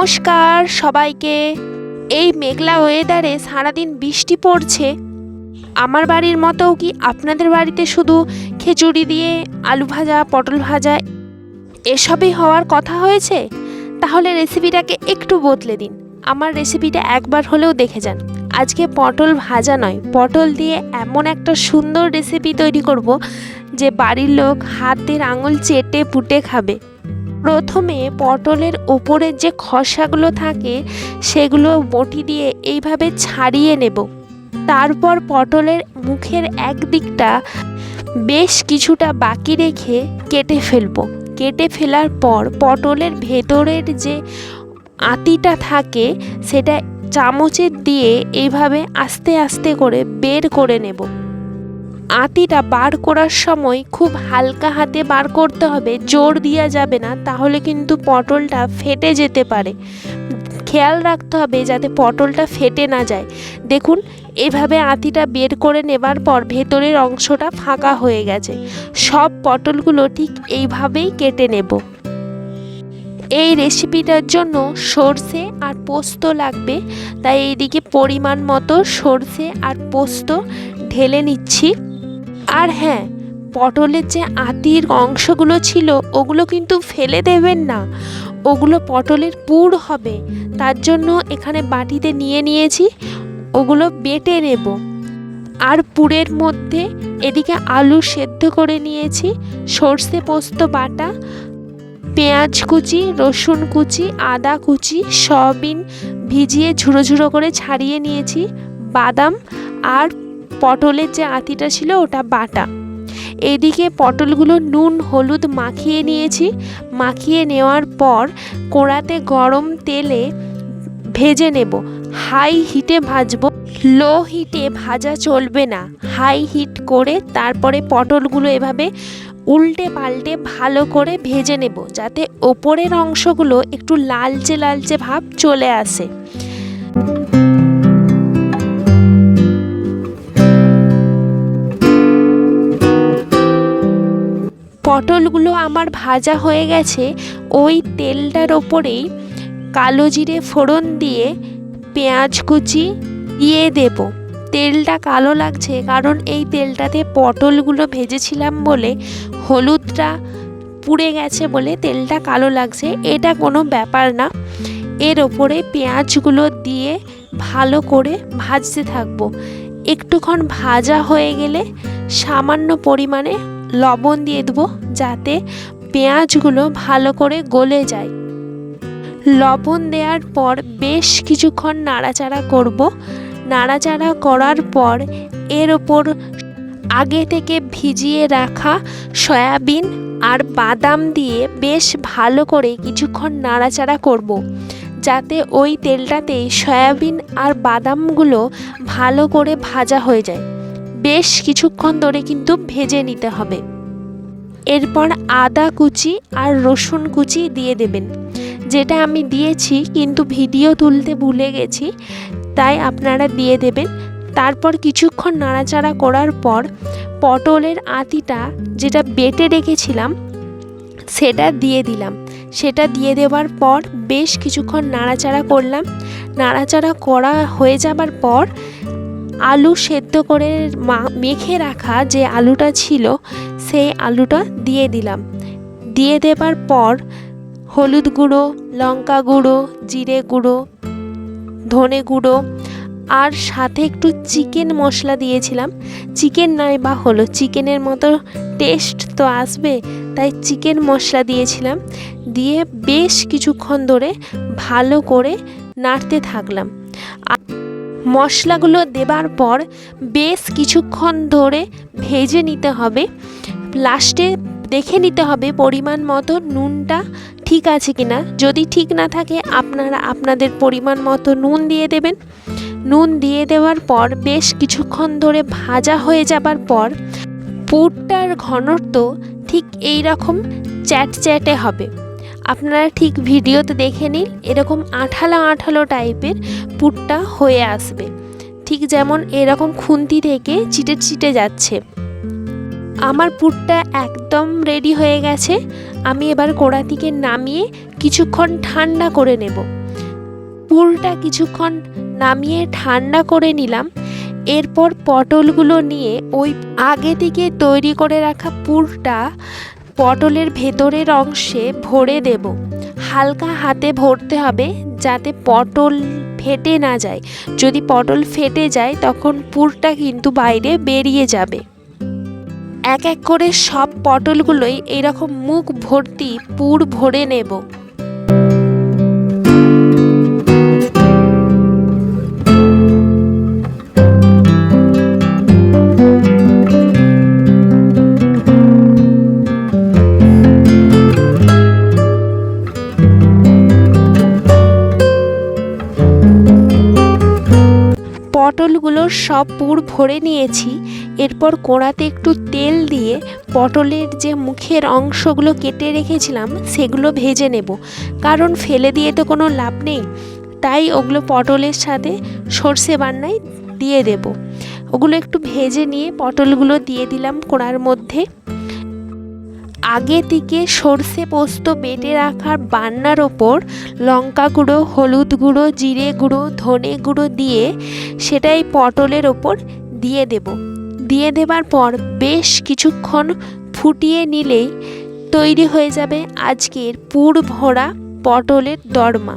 নমস্কার সবাইকে। এই মেঘলা ওয়েদারে সারাদিন বৃষ্টি পড়ছে। আমার বাড়ির মতো কি আপনাদের বাড়িতে শুধু খিচুড়ি দিয়ে আলু ভাজা, পটল ভাজা এসবই হওয়ার কথা হয়েছে? তাহলে রেসিপিটাকে একটু বদলে দিন। আমার রেসিপিটা একবার হলেও দেখে যান। আজকে পটল ভাজা নয়, পটল দিয়ে এমন একটা সুন্দর রেসিপি তৈরি করব যে বাড়ির লোক হাতের আঙুল চেটে পুটে খাবে। প্রথমে পটলের ওপরের যে খসাগুলো থাকে, সেগুলো বটি দিয়ে এইভাবে ছাড়িয়ে নেব। তারপর পটলের মুখের একদিকটা বেশ কিছুটা বাকি রেখে কেটে ফেলব। কেটে ফেলার পর পটলের ভেতরের যে আতিটা থাকে, সেটা চামচের দিয়ে এইভাবে আস্তে আস্তে করে বের করে নেব। আতিটা বার করার সময় খুব হালকা হাতে বার করতে হবে, জোর দেওয়া যাবে না, তাহলে কিন্তু পটলটা ফেটে যেতে পারে। খেয়াল রাখতে হবে যাতে পটলটা ফেটে না যায়। দেখুন, এভাবে আতিটা বের করে নেবার পর ভেতরের অংশটা ফাঁকা হয়ে গেছে। সব পটলগুলো ঠিক এইভাবেই কেটে নেব। এই রেসিপিটার জন্য সর্ষে আর পোস্ত লাগবে। তাই এইদিকে পরিমাণ মতো সর্ষে আর পোস্ত ঢেলে নিচ্ছি। আর হ্যাঁ পটলের যে আতির অংশগুলো ছিল, ওগুলো কিন্তু ফেলে দেবেন না। ওগুলো পটলের পুর হবে। তার জন্য এখানে বাটিতে নিয়ে নিয়েছি, ওগুলো বেটে নেব। আর পুরের মধ্যে এদিকে আলু সেদ্ধ করে নিয়েছি, সর্ষে পোস্ত বাটা, পেঁয়াজ কুচি, রসুন কুচি, আদা কুচি, সয়াবিন ভিজিয়ে ঝুড়ো ঝুড়ো করে ছাড়িয়ে নিয়েছি, বাদাম আর পটলের যে আতিটা ছিল, ওটা বাটা। এদিকে পটলগুলো নুন, হলুদ মাখিয়ে নিয়েছি। মাখিয়ে নেওয়ার পর কোড়াতে গরম তেলে ভেজে নেব। হাই হিটে ভাজবো। লো হিটে ভাজা চলবে না। হাই হিট করে তারপরে পটলগুলো এভাবে উল্টে পাল্টে ভালো করে ভেজে নেব, যাতে ওপরের অংশগুলো একটু লালচে লালচে ভাব চলে আসে। পটলগুলো আমার ভাজা হয়ে গেছে, ওই তেলটার ওপরেই কালো জিরে ফোড়ন দিয়ে পেঁয়াজ কুচি দিয়ে দেব। তেলটা কালো লাগছে কারণ এই তেলটাতে পটলগুলো ভেজেছিলাম বলে হলুদটা পুড়ে গেছে বলে তেলটা কালো লাগছে, এটা কোনো ব্যাপার না। এর ওপরে পেঁয়াজগুলো দিয়ে ভালো করে ভাজতে থাকব। একটুক্ষণ ভাজা হয়ে গেলে সামান্য পরিমাণে লবণ দিয়ে দেবো যাতে পেঁয়াজগুলো ভালো করে গলে যায়। লবণ দেওয়ার পর বেশ কিছুক্ষণ নাড়াচাড়া করব। নাড়াচাড়া করার পর এর ওপর আগে থেকে ভিজিয়ে রাখা সয়াবিন আর বাদাম দিয়ে বেশ ভালো করে কিছুক্ষণ নাড়াচাড়া করব। যাতে ওই তেলটাতেই সয়াবিন আর বাদামগুলো ভালো করে ভাজা হয়ে যায়। বেশ কিছুক্ষণ ধরে কিন্তু ভেজে নিতে হবে। এরপর আদা কুচি আর রসুন কুচি দিয়ে দেবেন। যেটা আমি দিয়েছি কিন্তু ভিডিও তুলতে ভুলে গেছি, তাই আপনারা দিয়ে দেবেন। তারপর কিছুক্ষণ নাড়াচাড়া করার পর পটলের আতিটা যেটা বেটে রেখেছিলাম, সেটা দিয়ে দিলাম। সেটা দিয়ে দেওয়ার পর বেশ কিছুক্ষণ নাড়াচাড়া করলাম। নাড়াচাড়া করা হয়ে যাবার পর আলু সেদ্ধ করে মেখে রাখা যে আলুটা ছিল, সেই আলুটা দিয়ে দিলাম। দিয়ে দেবার পর হলুদ গুঁড়ো, লঙ্কা গুঁড়ো, জিরে গুঁড়ো, ধনে গুঁড়ো আর সাথে একটু চিকেন মশলা দিয়েছিলাম। চিকেন নাই বা হলো, চিকেনের মতো টেস্ট তো আসবে, তাই চিকেন মশলা দিয়েছিলাম। দিয়ে বেশ কিছুক্ষণ ধরে ভালো করে নাড়তে থাকলাম। মশলাগুলো দেবার পর বেশ কিছুক্ষণ ধরে ভেজে নিতে হবে। লাস্টে দেখে নিতে হবে পরিমাণ মতো নুনটা ঠিক আছে কি না যদি ঠিক না থাকে, আপনারা আপনাদের পরিমাণ মতো নুন দিয়ে দেবেন। নুন দিয়ে দেওয়ার পর বেশ কিছুক্ষণ ধরে ভাজা হয়ে যাবার পর পুরটার ঘনত্ব ঠিক এই রকম চ্যাট চ্যাটে হবে। আপনারা ঠিক ভিডিওতে দেখে নিন, এরকম আঠালো আঠালো টাইপের পুরটা হয়ে আসবে। ঠিক যেমন এরকম খুন্তি থেকে চিটে চিটে যাচ্ছে। আমার পুরটা একদম রেডি হয়ে গেছে। আমি এবার কোড়া নামিয়ে কিছুক্ষণ ঠান্ডা করে নেব। পুরটা কিছুক্ষণ নামিয়ে ঠান্ডা করে নিলাম। এরপর পটলগুলো নিয়ে ওই আগে থেকে তৈরি করে রাখা পুরটা পটলের ভেতরের অংশে ভরে দেব। হালকা হাতে ভরতে হবে যাতে পটল ফেটে না যায়। যদি পটল ফেটে যায়, তখন পুরটা কিন্তু বাইরে বেরিয়ে যাবে। এক এক করে সব পটলগুলোই এরকম মুখ ভর্তি পুর ভরে নেব। পটলগুলোর সব পুর ভরে নিয়েছি। এরপর কোড়াতে একটু তেল দিয়ে পটলের যে মুখের অংশগুলো কেটে রেখেছিলাম, সেগুলো ভেজে নেব। কারণ ফেলে দিয়ে তো কোনো লাভ নেই। তাই ওগুলো পটলের সাথে সর্ষে বান্নায় দিয়ে দেব। ওগুলো একটু ভেজে নিয়ে পটলগুলো দিয়ে দিলাম কোড়ার মধ্যে। আগে থেকে সর্ষে পোস্ত বেটে রাখার বান্নার ওপর লঙ্কা গুঁড়ো, হলুদ গুঁড়ো, জিরে গুঁড়ো, ধনে গুঁড়ো দিয়ে সেটাই পটলের ওপর দিয়ে দেব। দিয়ে দেবার পর বেশ কিছুক্ষণ ফুটিয়ে নিলেই তৈরি হয়ে যাবে আজকের পুর ভরা পটলের দরমা।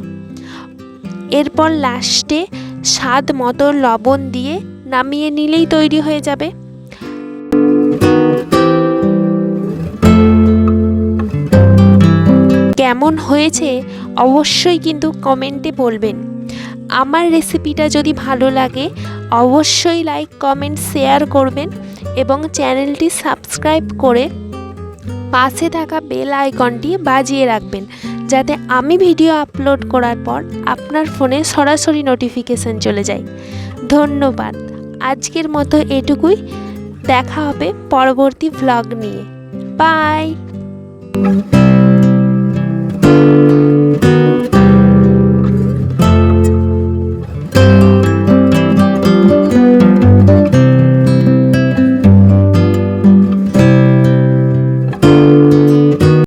এরপর লাস্টে স্বাদ মতো লবণ দিয়ে নামিয়ে নিলেই তৈরি হয়ে যাবে। কেমন হয়েছে অবশ্যই কিন্তু কমেন্টে বলবেন। আমার রেসিপিটা যদি ভালো লাগে, অবশ্যই লাইক, কমেন্ট, শেয়ার করবেন এবং চ্যানেলটি সাবস্ক্রাইব করে পাশে থাকা বেল আইকনটি বাজিয়ে রাখবেন, যাতে আমি ভিডিও আপলোড করার পর আপনার ফোনে সরাসরি নোটিফিকেশান চলে যায়। ধন্যবাদ। আজকের মতো এটুকুই। দেখা হবে পরবর্তী ভ্লগ নিয়ে। বাই